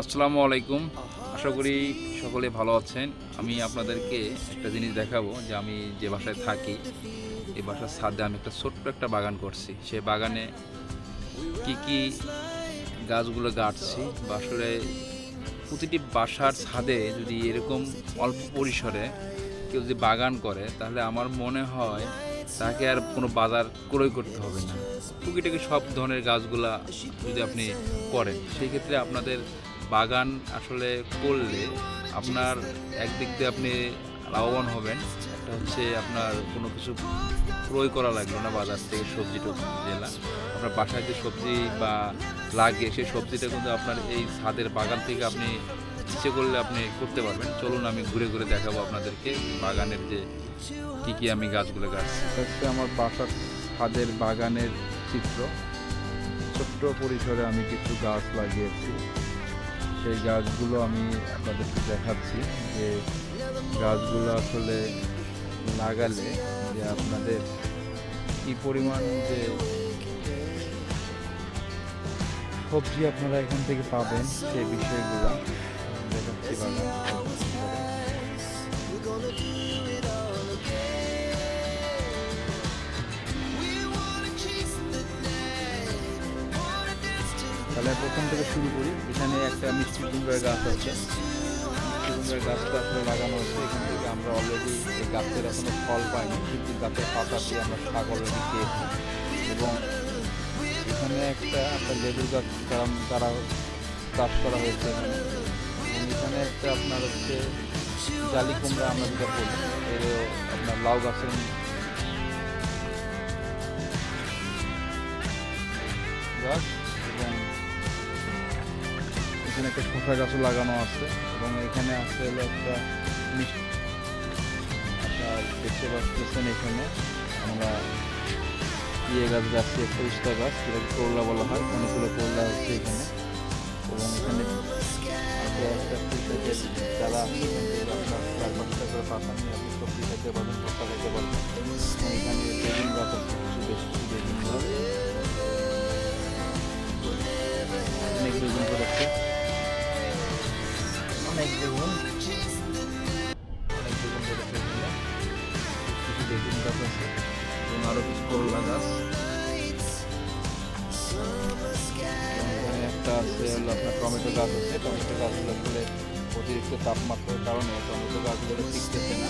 আসসালামু আলাইকুম। আশা করি সকলে ভালো আছেন। আমি আপনাদেরকে একটা জিনিস দেখাবো যে আমি যে বাসায় থাকি, এই বাসার ছাদে আমি একটা ছোট্ট একটা বাগান করছি। সেই বাগানে কি কি গাছগুলো গাড়ছি বা আসলে প্রতিটি বাসার ছাদে যদি এরকম অল্প পরিসরে কেউ যদি বাগান করে, তাহলে আমার মনে হয় তাকে আর কোনো বাজার ক্রয় করতে হবে না। টুকিটাকি সব ধরনের গাছগুলা যদি আপনি করেন, সেই ক্ষেত্রে আপনাদের বাগান আসলে করলে আপনার একদিক দিয়ে আপনি লাভবান হবেন একটা হচ্ছে আপনার কোনো কিছু ক্রয় করা লাগল না বাজার থেকে সবজি টবজি জেলা। আপনার বাসায় যে সবজি বা লাগে, সেই সবজিটা কিন্তু আপনার এই ছাদের বাগান থেকে আপনি ইচ্ছে করলে আপনি করতে পারবেন। চলুন আমি ঘুরে ঘুরে দেখাবো আপনাদেরকে বাগানের যে কি কি আমি গাছগুলো গাছছি হচ্ছে আমার বাসার ছাদের বাগানের চিত্র। ছোট্ট পরিসরে আমি কিছু গাছ লাগিয়েছি। সেই গাছগুলো আমি আপনাদেরকে দেখাচ্ছি যে গাছগুলো আসলে লাগালে যে আপনাদের কি পরিমাণ যে সবজি আপনারা এখান থেকে পাবেন সেই বিষয়গুলো দেখাচ্ছি বাগান তাহলে প্রথম থেকে শুরু করি। এখানে একটা মিষ্টি কুমড়ার গাছ আছে। মিষ্টি কুমড়ার গাছটা আসলে লাগানো হচ্ছে এখান থেকে আমরা অলরেডি এই গাছের এখনও ফল পাইনি। কিন্তু গাছের পাতা দিয়ে আমরা শাক অলরেডি খেয়েছি। এবং এখানে একটা একটা লেবুর গাছ তারা তারা চাষ করা হয়েছে এখানে। এখানে একটা আপনার হচ্ছে জালি কুমড়া আমরা যেটা বলি আপনার লাউ গাছের গাছ। এখানে একটা শসা গাছও লাগানো আছে এবং এখানে আছে হলো একটা দেখতে পাচ্ছেন এখানে আমরা ইয়ে গাছ গাছছি একটা উস্তা গাছ, যেটাকে করলা বলা হয়, অনেকগুলো করলা হচ্ছে এখানে। এবং এখানে একটা কৃষকের যারা পাতা নিয়ে আপনি সবজি খেতে পারবেন, ভর্তা খেতে পারবেন। এখানে আরও কিছু করলা গাছ একটা আছে হলো আপনার টমেটো গাছ আছে টমেটো গাছগুলো আসলে অতিরিক্ত তাপমাত্রার কারণে টমেটো গাছগুলো টিকতেছে না